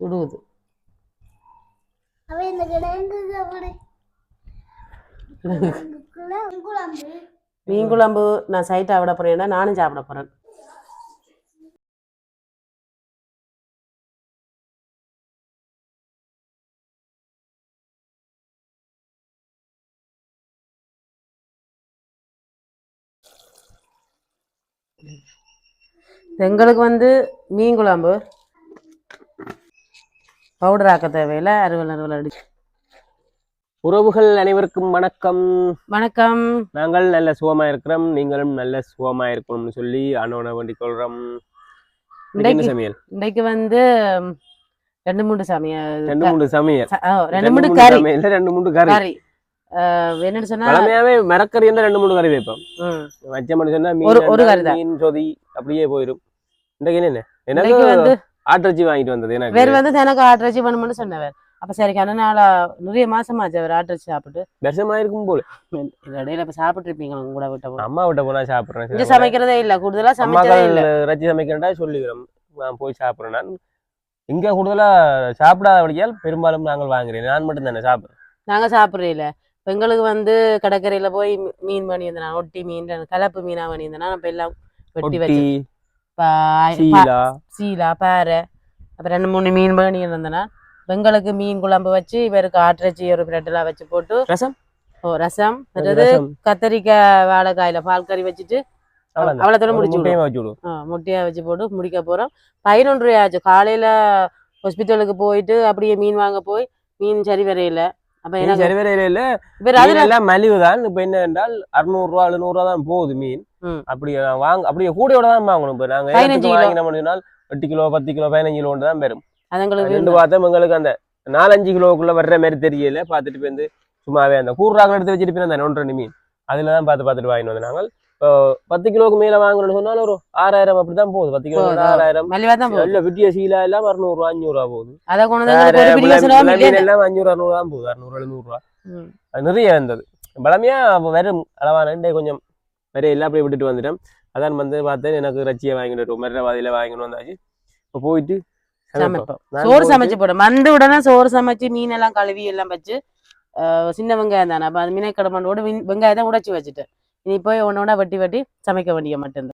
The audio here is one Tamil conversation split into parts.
குழம்பு மீன் குழம்பு நான் சைட்டாக விட போறேன்னா நானும் சாப்பிட போறேன். எங்களுக்கு வந்து மீன் குழம்பு பவுடர் ஆக்க தேவையில்லை அறுவல் அறுவல் அடி உறவுகள் அனைவருக்கும் வணக்கம். வணக்கம். நாங்கள் நல்ல சுகமா இருக்கிறோம் நீங்களும் நல்ல சுகமா இருக்கணும்னு சொல்லி அண்ணோட வேண்டிக் கொள்றோம். என்ன சமையல்? இன்னைக்கு வந்து ரெண்டு மூணு சமையல். ரெண்டு மூணு சமையல். ரெண்டு மூணு கறி. சமையல் ரெண்டு மூணு கறி. என்னன்னு சொன்னா பழமையாவே மரக்கறி இருந்தா ரெண்டு மூணு கறி வைப்போம். ம், வச்ச சொன்னா மீன் ஒரு கறி தான். மீன் சொதி அப்படியே போயிடும் என்ன இன்னைக்கு எனக்கு வந்து ஆட்டிறைச்சி வாங்கிட்டு வந்தது எனக்கு. வேறு வந்து எனக்கு ஆட்டிறச்சி வேணும்னு சொன்னவர். அப்ப சரி அதனால நிறைய மாசமாச்சு அவர் ஆட்டிறச்சி சாப்பிட்டு. வருஷமா இருக்கும் போல. இந்த இடையில இப்ப சாப்பிட்டு இருப்பீங்க உங்க கூட விட்ட. அம்மா விட்ட போனா சாப்பிடுறேன். இங்க சமைக்கிறதே இல்ல கூடுதலா. சமைக்கிறதே இல்ல. இறைச்சி சமைக்கிறேன்டா சொல்லிக்கிறோம். நான் போய் சாப்பிடுறேன். நான் இங்க கூடுதலா சாப்பிடாதபடியால் பெரும்பாலும் நாங்கள் வாங்குறேன் நான் மட்டும் தானே சாப்பிடுறேன். நாங்க சாப்பிடுறே இல்ல. இப்ப எங்களுக்கு வந்து கடற்கரையில போய் மீன் பண்ணி இருந்தேன் ஒட்டி மீன் கலப்பு மீனா பண்ணி இருந்தேன் இப்ப எல்லாம் வெட்டி வச்சு சீலா. சீலா பாறை அப்புறம் ரெண்டு மூணு மீன் பண்ணி இருந்தேன்னா எங்களுக்கு மீன் குழம்பு வச்சு இவருக்கு ஆட்டிறச்சி ஒரு பிரெட்டெல்லாம் வச்சு போட்டு ரசம்? ஓ ரசம். ரசம். கத்தரிக்காய் வாழைக்காயில பால் கறி வச்சுட்டு. அவ்வளோத்தோட முடிச்சு முட்டையை வச்சு விடுவோம். முட்டையா வச்சு போட்டு முடிக்க போறோம். பதினொன்று ஆச்சு காலையில ஹாஸ்பிட்டலுக்கு போயிட்டு அப்படியே மீன் வாங்க போய் மீன் சரி வரையில. அப்ப எல்லாம் மலிவு தான் இப்ப என்ன என்றால் அறுநூறு ரூபா எழுநூறு ரூபா தான் போகுது மீன். அப்படி வாங்க அப்படியே கூடையோட தான் வாங்கணும். இப்ப நாங்க பதினஞ்சு ஏலத்துக்கு கிலோ. வாங்கினோம் அப்படின்னா எட்டு கிலோ பத்து கிலோ பதினஞ்சு கிலோ தான் பெறும் அதுங்களுக்கு ரெண்டு பார்த்தோம் எங்களுக்கு அந்த நாலஞ்சு கிலோக்குள்ள வர்ற மாதிரி தெரியல. பார்த்துட்டு போய் சும்மாவே அந்த கூறாக எடுத்து வச்சுட்டு போய் அந்த ஒன்று ரெண்டு மீன். அதுல தான் பார்த்து பார்த்துட்டு வாங்கிட்டு வந்து நாங்கள் இப்போ பத்து கிலோக்கு மேல வாங்கணும்னு சொன்னாலும் ஒரு ஆறாயிரம் அப்படிதான் போகுது. பத்து கிலோ. ஆறாயிரம். இல்ல விட்டிய சீலா எல்லாம் அறுநூறு ரூபா அஞ்சூறு ரூபா போகுது. வந்து எல்லாம் அஞ்சூறு அறுநூறு தான் போகுது. அறுநூறு எழுநூறு ரூபா. ம். அது நிறைய இருந்தது. பழமையா அப்ப வெறும் அளவான கொஞ்சம் வேற எல்லாம் அப்படியே விட்டுட்டு வந்துட்டேன். அதான் வந்து பார்த்தேன் எனக்கு ரச்சியை வாங்கிட்டு வரும் மெரவாதியில வாங்கிட்டு வந்தாச்சு. இப்போ போயிட்டு சோறு சமைச்சு போடும் மந்து உடனே சோறு சமைச்சு மீன் எல்லாம் கழுவி எல்லாம் வச்சு சின்ன வெங்காயம் தானே. அப்ப அது மீனை கடமண்டோட வெங்காயத்தை உடைச்சி வச்சுட்டேன். இனி போய் ஒன்னொன்னா வெட்டி வெட்டி சமைக்க வேண்டிய மட்டும்தான்.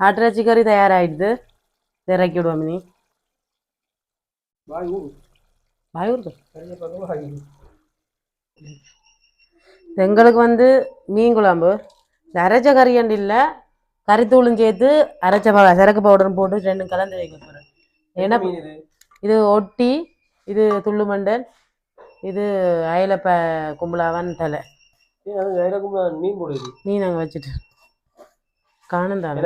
ஆட்டிறைச்சி கறி தயாராகிடுது இறக்கி விடுவோம் ஊரு. எங்களுக்கு வந்து மீன் குழம்பு இந்த அரைச்ச கறியண்டு இல்லை கறித்தூளும் சேர்த்து அரைச்ச ப- சரக்கு பவுடரும் போட்டு ரெண்டும் கலந்து வைக்க போகிறேன் ஏன்னா இது ஒட்டி இது துள்ளு மண்டல் இது அயலப்ப கும்பலாவான் தலை நான் மீன் போடுது மீன் அங்கே வச்சுட்டு காணும் தானே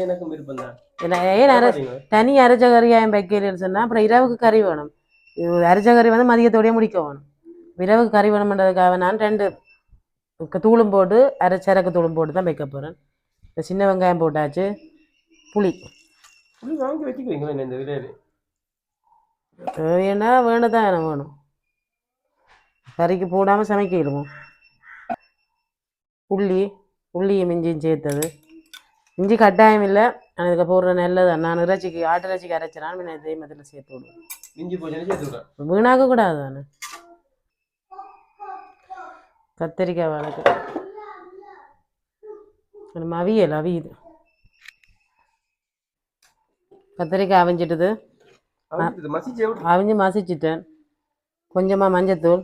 எனக்கு விருப்பம் ஏன்னா ஏன் அரை தனி அரைச்ச கறியாயம் வைக்கலன்னு சொன்னால் அப்புறம் இரவுக்கு கறி வேணும் அரைச்ச கறி வந்து மதியத்தோடய முடிக்க வேணும் இரவுக்கு கறி வேணும்ன்றதுக்காக நான் ரெண்டு தூளும் போட்டு அரைச்சரக்கு தூளும் போட்டு தான் வைக்க போகிறேன் இந்த சின்ன வெங்காயம் போட்டாச்சு புளி புளி வாங்கி வச்சுக்கிறீங்களா இந்த விலையில தேவைன்னா வேணும் தான் எனக்கு வேணும் கறிக்கு போடாமல் சமைக்கிடுவோம் உள்ளி உள்ளியும் இஞ்சியும் சேர்த்தது. இஞ்சி கட்டாயம் இல்லை. ஆனால் இதுக்கு போடுற நல்லது நான் இறைச்சிக்கு ஆட்டு இறைச்சிக்கு அரைச்சினாலும் நான் இதே மாதிரி சேர்த்து விடுவேன். இஞ்சி வீணாக்க கூடாது தானே? கத்திரிக்காய் வழக்கு நம்ம அவியல். அவியுது கத்திரிக்காய் அவிஞ்சிட்டுது. அவிஞ்சு மசிச்சிட்டேன். கொஞ்சமாக மஞ்சத்தூள்.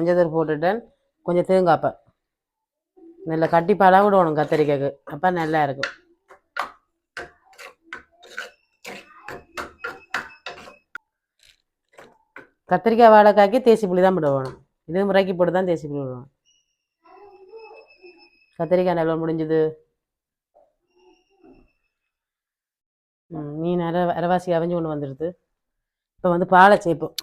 மஞ்சத்தூள் போட்டுட்டேன். கொஞ்சம் தேங்காய்ப்பேன் நல்லா கட்டி கட்டிப்பாலாக விடணும் கத்திரிக்காய்க்கு. அப்போ நல்லா இருக்கும். கத்திரிக்காய் வாழைக்காய்க்கு தேசி புளி தான் விட இதே இது முறைக்கு போட்டு தான் தேசி புளி விடணும் கத்திரிக்காய் நல்லா முடிஞ்சது. மீன் அரை அரைவாசி அவிஞ்சு கொண்டு வந்துடுது இப்போ வந்து பாலை சேர்ப்போம்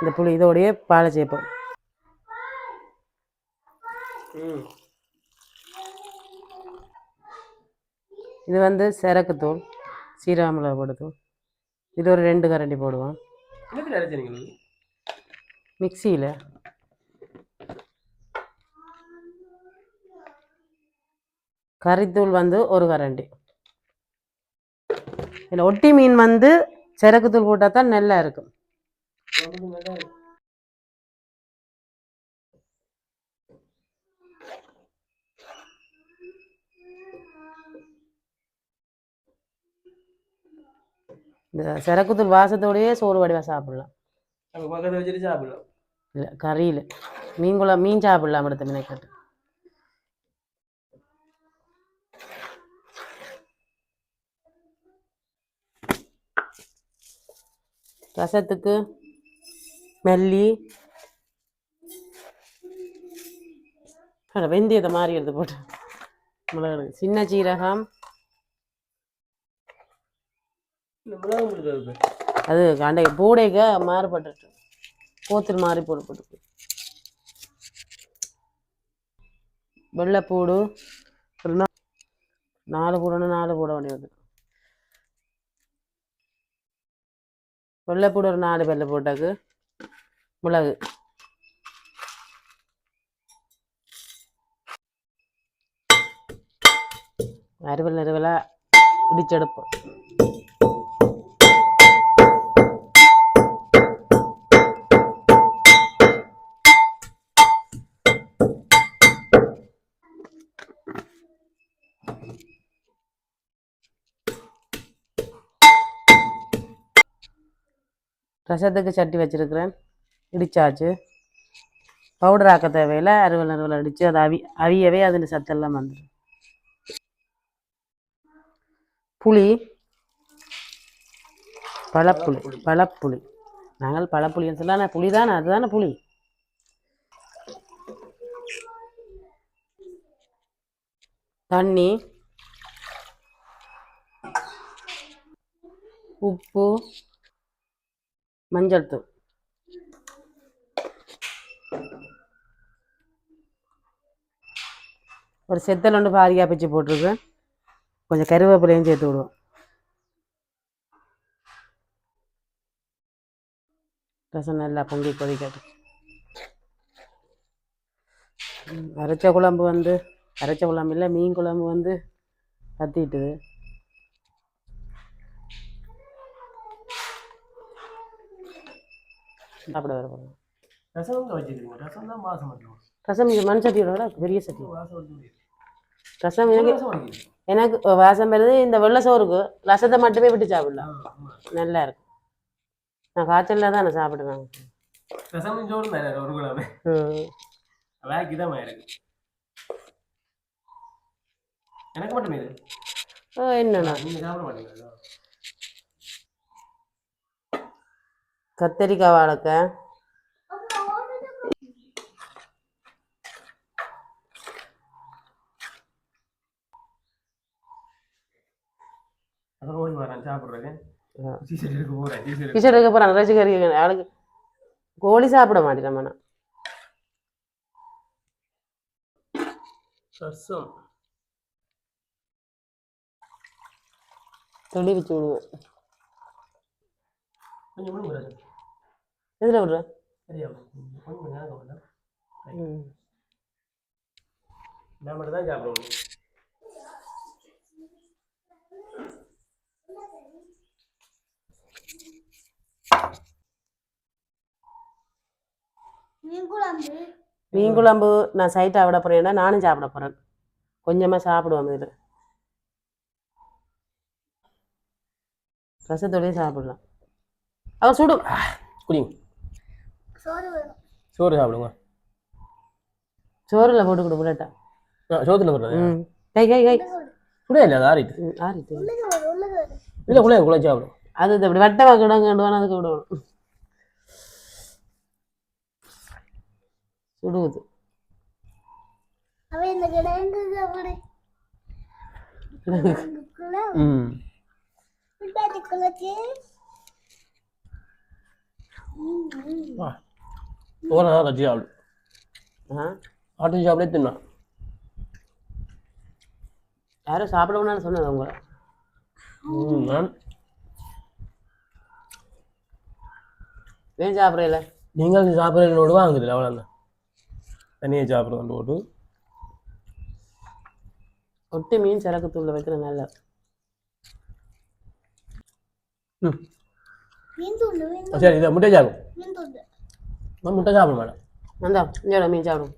இந்த புளி இதோடையே பாலை சேர்ப்போம். இது வந்து சரக்குத்தூள் சீரகமிளகா போடுதூள் இது ஒரு ரெண்டு கரண்டி போடுவோம். மிக்சியில். கறித்தூள் வந்து ஒரு கரண்டி. இதில் ஒட்டி மீன் வந்து சரக்குத்தூள் போட்டால் தான் நல்லா இருக்கும். இந்த சரக்குத்தூள் வாசத்தோடயே சோறு வடிவா சாப்பிடலாம். பக்கத்துல வச்சுட்டு சாப்பிடலாம். இல்லை கறியில். மீன் குழம்பு மீன் சாப்பிடலாம் அடுத்த மினைக்கட்டு. ரசத்துக்கு மல்லி வெந்தயத்தை மாறி எடுத்து போட்டு. மிளகு சின்ன சீரகம். அது அண்டை பூடைக்க மாறுபட்டுட்டு கோத்தில் மாறி போட்டு போட்டு வெள்ளைப்பூடு. ஒரு நாலு பூடணும் நாலு பூட வேண்டியது. வெள்ளைப்பூடு ஒரு நாலு வெள்ளை போட்டாக்கு. மிளகு. அறுவல் அறுவலாக இடிச்செடுப்போம். ரசத்துக்கு சட்டி வச்சிருக்கிறேன். இடிச்சாச்சு. பவுடர் ஆக்க தேவையில்லை அறுவல் அறுவல் அடித்து அதை அவி அவியவே அதில் சத்தெல்லாம் வந்துடும் புளி. பழப்புளி பழப்புளி. நாங்கள் பழப்புளின்னு சொல்லலாம் புளி தானே அதுதானே புளி. தண்ணி. உப்பு. மஞ்சள் தூள். ஒரு செத்தல் ஒன்று பாதியாக பிச்சு போட்டிருக்கேன் கொஞ்சம் கருவேப்பிலையும் சேர்த்து விடுவோம். ரசம் நல்லா பொங்கி கொதிக்கட்டும். அரைச்ச குழம்பு வந்து அரைச்ச குழம்பு இல்லை மீன் குழம்பு வந்து கத்திட்டுது. சாப்பிட வர போகிறோம் ரசம் வச்சுக்கிறீங்க ரசம் தான் வாசம் மட்டும் ரசம் இங்கே மண் சட்டியோட விட பெரிய சட்டி. ரசம் எனக்கு எனக்கு வாசம் வருது இந்த வெள்ளை சோறுக்கு ரசத்தை மட்டுமே விட்டு சாப்பிடலாம். நல்லா இருக்கும். நான் காய்ச்சலில் தான் நான் சாப்பிடுவேன். ரசம் சோறு தானே ஒரு கிழமை ம். வேலைக்கு தான் இருக்கு எனக்கு மட்டும் இது? என்னண்ணா நீங்க சாப்பிட மாட்டீங்களா? கத்தரிக்காய் வாழைக்காய். ஓடி வரேன் சாப்பிட்றேன். டீச்சர் இருக்கு போகிறேன் கிச்சன் இருக்க போகிறான் கறி ஆளுக்கு கோழி சாப்பிட மாட்டேன் நான் ரசம் தொழி வச்சு விடுவேன் எதில் ம். நான் மட்டும் தான் சாப்பிட மீன் குழம்பு நான் சைட்டாக விட போகிறேன்னா நானும் சாப்பிட போகிறேன் கொஞ்சமாக சாப்பிடுவேன் இதில். ரசத்தோடய சாப்பிடலாம். அவர் சுடும் குடிங்க. சோறு சாப்பிடுங்க. சோறில் போட்டு கொடு புல்லட்டா. ஆ, சோத்துல போடுறேன் ம். கை கை கை. குடியா இல்லை அது ஆறிட்டு. ஆறிட்டு. இல்லை குழைய குழை சாப்பிடும் அது இது இப்படி வட்டமாக கிடங்கண்டுவான அதுக்கு விடணும் சுடுவது அவன் இந்த கிடங்கு சாப்பிடு கிடங்குக்குள்ள ம் விட்டாச்சு குழச்சி ஒரு நாள் கட்சி சாப்பிடு. ஆ? ஆட்டு சாப்பிடே தின்னா. யாரும் சாப்பிடணும்னு சொன்னது உங்களை. ம் நான். ஏன் சாப்பிட்றீல நீங்கள் சாப்பிட்றதோடு வாங்குதில்ல அவ்வளோதான் தனியாக சாப்பிட்றது போட்டு ஒட்டு மீன் சரக்கு தூளில் வைக்கிற நல்ல சரி இதை முட்டை சாப்பிடும் முட்டை சாப்பிட மாட்டேன். நந்தா இங்கோட மீன் சாப்பிடும்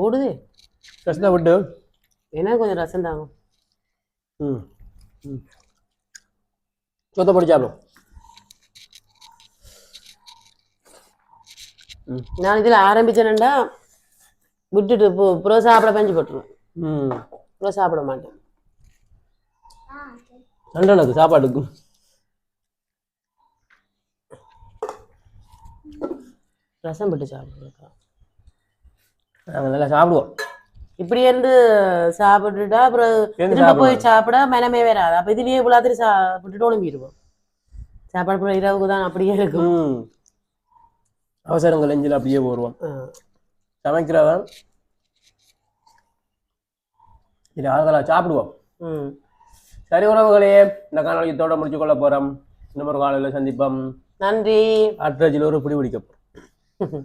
ஓடுது. ரசத்தை விட்டு. எனக்கு கொஞ்சம் ரசம் தாங்க. ம் ம். சொத்தை போட்டு சாப்பிடும் நான் இதில் ஆரம்பிச்சேன்டா விட்டுட்டு போ புற சாப்பிட பஞ்சு போட்டுருவேன். புற சாப்பிட மாட்டேன். நன்றனுக்கு சாப்பாட்டுக்கு. ரசம் போட்டு சாப்பிடுறேன் நாங்கள் நல்லா சாப்பிடுவோம். இப்படி இருந்து சாப்பிட்டுட்டா அப்புறம் திரும்ப போய். சாப்பிட மனமே வராது. அப்போ இதுலயே இவ்வளோத்திரி சாப்பிட்டுட்டு ஒழும்பிடுவோம் சாப்பாடு அப்புறம் இரவுக்கு தான் அப்படியே இருக்கும். அவசரங்கள் நெஞ்சில் அப்படியே போடுவோம். ஆ. சமைக்கிறவன் இது ஆள்களா சாப்பிடுவோம். சரி உறவுகளே இந்த காணொலி இதோட முடிச்சு கொள்ள போறோம். இன்னும் ஒரு காலையில் சந்திப்போம். நன்றி. ஆட்ரஜில் ஒரு பிடி பிடிக்க போறோம்.